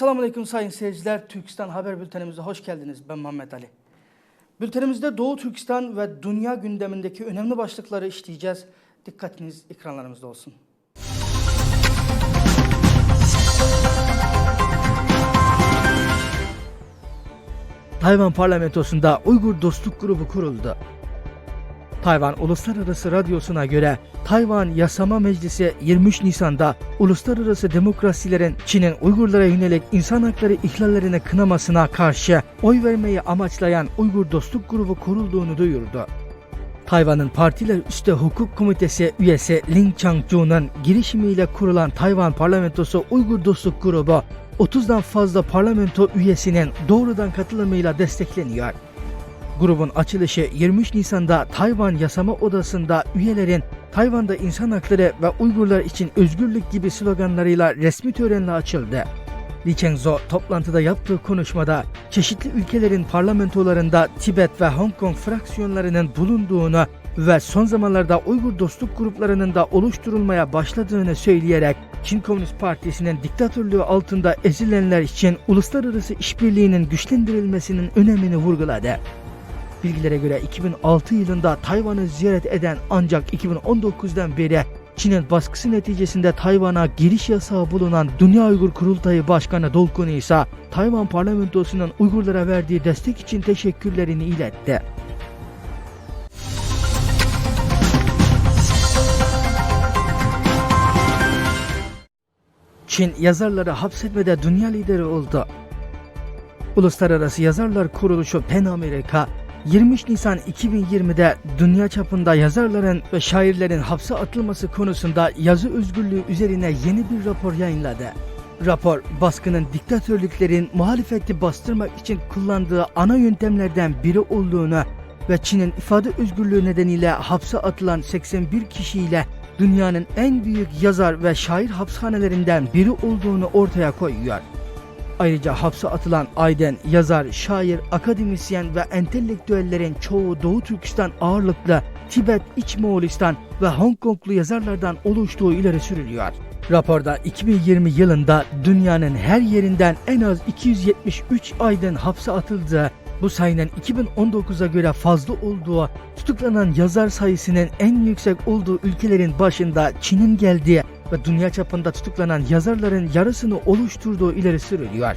Esselamu Aleyküm sayın seyirciler. Türkistan Haber Bültenimize hoş geldiniz. Ben Muhammed Ali. Bültenimizde Doğu Türkistan ve dünya gündemindeki önemli başlıkları işleyeceğiz. Dikkatiniz ekranlarımızda olsun. Tayvan parlamentosunda Uygur Dostluk Grubu kuruldu. Tayvan Uluslararası Radyosu'na göre Tayvan Yasama Meclisi 23 Nisan'da uluslararası demokrasilerin Çin'in Uygurlara yönelik insan hakları ihlallerine kınamasına karşı oy vermeyi amaçlayan Uygur Dostluk Grubu kurulduğunu duyurdu. Tayvan'ın Partiler Üstü Hukuk Komitesi üyesi Lin Changju'nun girişimiyle kurulan Tayvan Parlamentosu Uygur Dostluk Grubu 30'dan fazla parlamento üyesinin doğrudan katılımıyla destekleniyor. Grubun açılışı 23 Nisan'da Tayvan Yasama Odası'nda üyelerin Tayvan'da insan hakları ve Uygurlar için özgürlük gibi sloganlarıyla resmi törenle açıldı. Li Chengzo toplantıda yaptığı konuşmada çeşitli ülkelerin parlamentolarında Tibet ve Hong Kong fraksiyonlarının bulunduğunu ve son zamanlarda Uygur dostluk gruplarının da oluşturulmaya başladığını söyleyerek Çin Komünist Partisi'nin diktatörlüğü altında ezilenler için uluslararası işbirliğinin güçlendirilmesinin önemini vurguladı. Bilgilere göre 2006 yılında Tayvan'ı ziyaret eden ancak 2019'dan beri Çin'in baskısı neticesinde Tayvan'a giriş yasağı bulunan Dünya Uygur Kurultayı Başkanı Dolkun ise Tayvan parlamentosunun Uygurlara verdiği destek için teşekkürlerini iletti. Çin yazarları hapsetmede dünya lideri oldu. Uluslararası Yazarlar Kuruluşu PEN Amerika 23 Nisan 2020'de dünya çapında yazarların ve şairlerin hapse atılması konusunda yazı özgürlüğü üzerine yeni bir rapor yayınladı. Rapor, baskının diktatörlüklerin muhalefeti bastırmak için kullandığı ana yöntemlerden biri olduğunu ve Çin'in ifade özgürlüğü nedeniyle hapse atılan 81 kişiyle dünyanın en büyük yazar ve şair hapishanelerinden biri olduğunu ortaya koyuyor. Ayrıca hapse atılan Aydın, yazar, şair, akademisyen ve entelektüellerin çoğu Doğu Türkistan ağırlıklı Tibet, İç Moğolistan ve Hong Konglu yazarlardan oluştuğu ileri sürülüyor. Raporda 2020 yılında dünyanın her yerinden en az 273 aydın hapse atıldığı, bu sayının 2019'a göre fazla olduğu, tutuklanan yazar sayısının en yüksek olduğu ülkelerin başında Çin'in geldiği ve dünya çapında tutuklanan yazarların yarısını oluşturduğu ileri sürülüyor.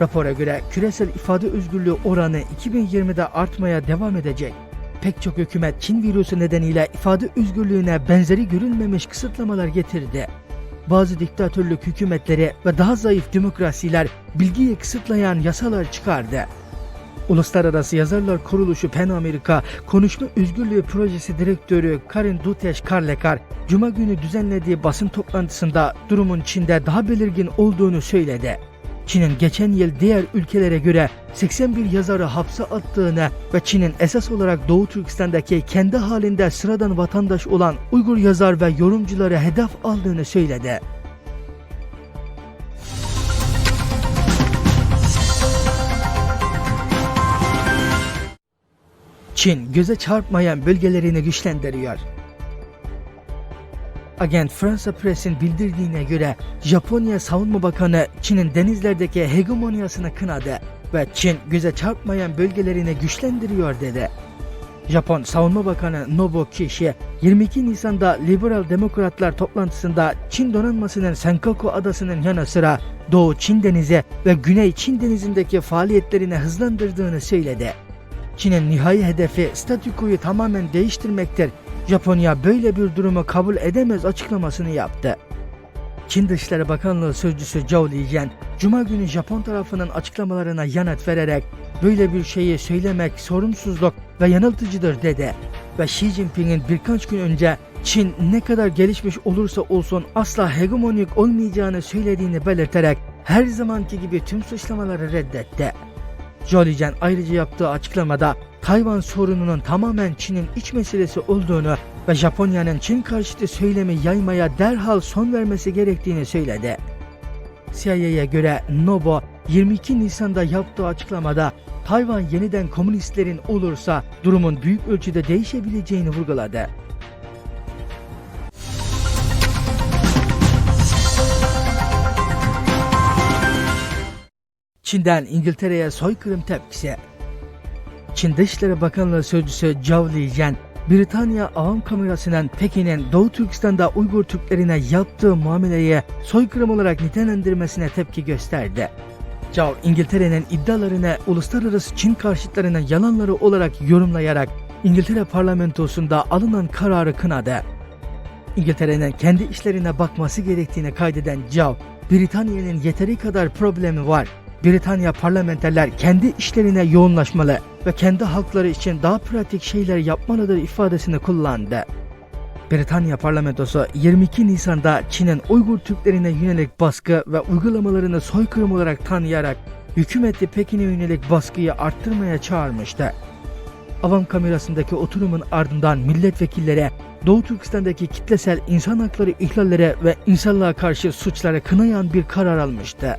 Rapora göre küresel ifade özgürlüğü oranı 2020'de artmaya devam edecek. Pek çok hükümet Çin virüsü nedeniyle ifade özgürlüğüne benzeri görülmemiş kısıtlamalar getirdi. Bazı diktatörlük hükümetleri ve daha zayıf demokrasiler bilgiyi kısıtlayan yasalar çıkardı. Uluslararası Yazarlar Kuruluşu PEN Amerika Konuşma Özgürlüğü Projesi Direktörü Karin Duteş Karlekar, Cuma günü düzenlediği basın toplantısında durumun Çin'de daha belirgin olduğunu söyledi. Çin'in geçen yıl diğer ülkelere göre 81 yazarı hapse attığını ve Çin'in esas olarak Doğu Türkistan'daki kendi halinde sıradan vatandaş olan Uygur yazar ve yorumcuları hedef aldığını söyledi. Çin göze çarpmayan bölgelerini güçlendiriyor. Agent Fransa Press'in bildirdiğine göre Japonya Savunma Bakanı Çin'in denizlerdeki hegemonyasını kınadı ve Çin göze çarpmayan bölgelerini güçlendiriyor dedi. Japon Savunma Bakanı Nobuo Kishi 22 Nisan'da Liberal Demokratlar toplantısında Çin donanmasının Senkaku adasının yanı sıra Doğu Çin Denizi ve Güney Çin Denizi'ndeki faaliyetlerini hızlandırdığını söyledi. Çin'in nihai hedefi statükoyu tamamen değiştirmektir. Japonya böyle bir durumu kabul edemez açıklamasını yaptı. Çin Dışişleri Bakanlığı Sözcüsü Zhao Lijian, Cuma günü Japon tarafının açıklamalarına yanıt vererek böyle bir şeyi söylemek sorumsuzluk ve yanıltıcıdır dedi. Ve Xi Jinping'in birkaç gün önce Çin ne kadar gelişmiş olursa olsun asla hegemonik olmayacağını söylediğini belirterek her zamanki gibi tüm suçlamaları reddetti. Jolijen ayrıca yaptığı açıklamada Tayvan sorununun tamamen Çin'in iç meselesi olduğunu ve Japonya'nın Çin karşıtı söylemi yaymaya derhal son vermesi gerektiğini söyledi. CIA'ya göre Nobo 22 Nisan'da yaptığı açıklamada Tayvan yeniden komünistlerin olursa durumun büyük ölçüde değişebileceğini vurguladı. Çin'den İngiltere'ye soykırım tepkisi. Çin Dışişleri Bakanlığı Sözcüsü Zhao Lijian, Britanya avam kamerasının Pekin'in Doğu Türkistan'da Uygur Türklerine yaptığı muameleye soykırım olarak nitelendirmesine tepki gösterdi. Zhao, İngiltere'nin iddialarını uluslararası Çin karşıtlarının yalanları olarak yorumlayarak İngiltere parlamentosunda alınan kararı kınadı. İngiltere'nin kendi işlerine bakması gerektiğini kaydeden Zhao, Britanya'nın yeteri kadar problemi var. Britanya parlamenterler kendi işlerine yoğunlaşmalı ve kendi halkları için daha pratik şeyler yapmalıdır ifadesini kullandı. Britanya parlamentosu 22 Nisan'da Çin'in Uygur Türklerine yönelik baskı ve uygulamalarını soykırım olarak tanıyarak hükümeti Pekin'e yönelik baskıyı arttırmaya çağırmıştı. Avam kamerasındaki oturumun ardından milletvekillere Doğu Türkistan'daki kitlesel insan hakları ihlallere ve insanlığa karşı suçlara kınayan bir karar almıştı.